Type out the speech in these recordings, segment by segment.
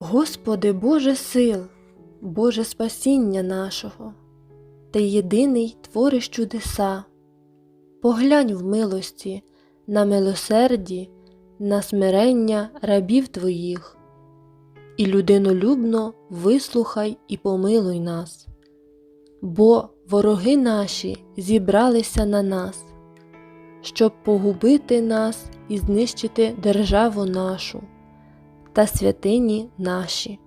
Господи Боже сил, Боже спасіння нашого, Ти єдиний твориш чудеса, поглянь в милості, на милосерді, на смирення рабів Твоїх, і людинолюбно вислухай і помилуй нас, бо вороги наші зібралися на нас, щоб погубити нас і знищити державу нашу та святині наші.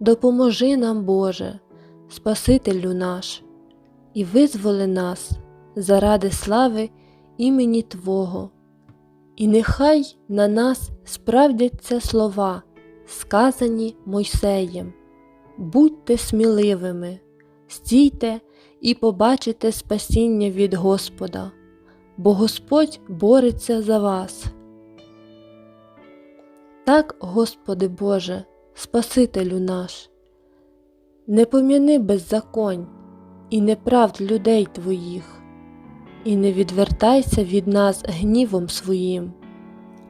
Допоможи нам, Боже, Спасителю наш, і визволи нас заради слави імені Твого, і нехай на нас справдяться слова, сказані Мойсеєм. Будьте сміливими, стійте і побачите спасіння від Господа, бо Господь бореться за вас. Так, Господи Боже, Спасителю наш, не пом'яни беззаконь і неправд людей Твоїх, і не відвертайся від нас гнівом своїм,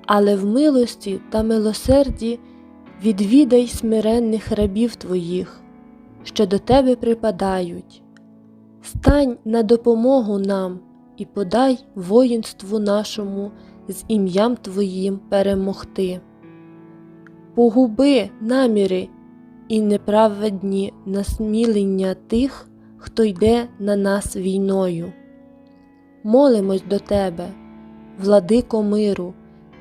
але в милості та милосерді відвідай смиренних рабів Твоїх, що до Тебе припадають. Стань на допомогу нам і подай воїнству нашому з ім'ям Твоїм перемогти. Погуби наміри і неправедні насмілення тих, хто йде на нас війною. Молимось до Тебе, владико миру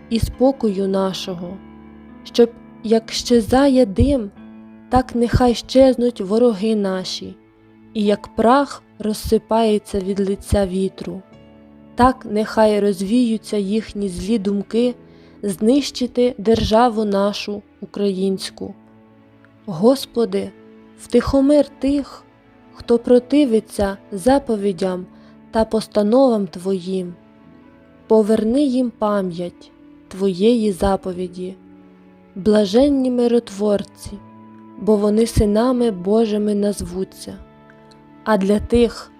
і спокою нашого, щоб як щезає дим, так нехай щезнуть вороги наші, і як прах розсипається від лиця вітру, так нехай розвіються їхні злі думки знищити державу нашу українську. Господи, втихомир тих, хто противиться заповідям та постановам Твоїм, поверни їм пам'ять Твоєї заповіді, блаженні миротворці, бо вони синами Божими назвуться. А для тих,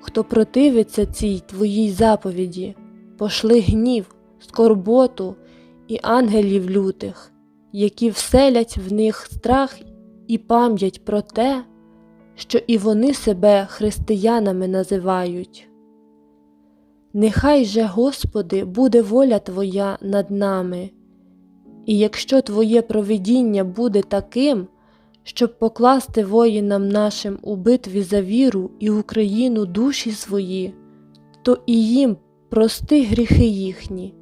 хто противиться цій Твоїй заповіді, пошли гнів, скорботу і ангелів лютих, які вселять в них страх і пам'ять про те, що і вони себе християнами називають. Нехай же, Господи, буде воля Твоя над нами, і якщо Твоє провидіння буде таким, щоб покласти воїнам нашим у битві за віру і Україну душі свої, то і їм прости гріхи їхні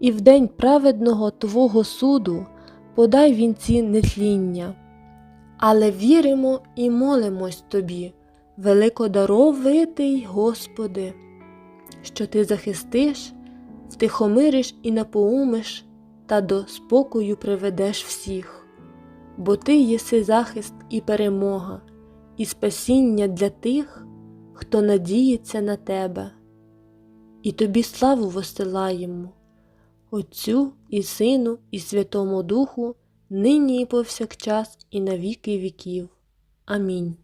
і в день праведного Твого суду подай вінці нетління. Але віримо і молимось Тобі, великодаровитий Господи, що Ти захистиш, втихомириш і напоумиш та до спокою приведеш всіх, бо Ти єси захист і перемога, і спасіння для тих, хто надіється на Тебе, і Тобі славу восилаємо. Отцю і Сину, і Святому Духу, нині і повсякчас, і на віки віків. Амінь.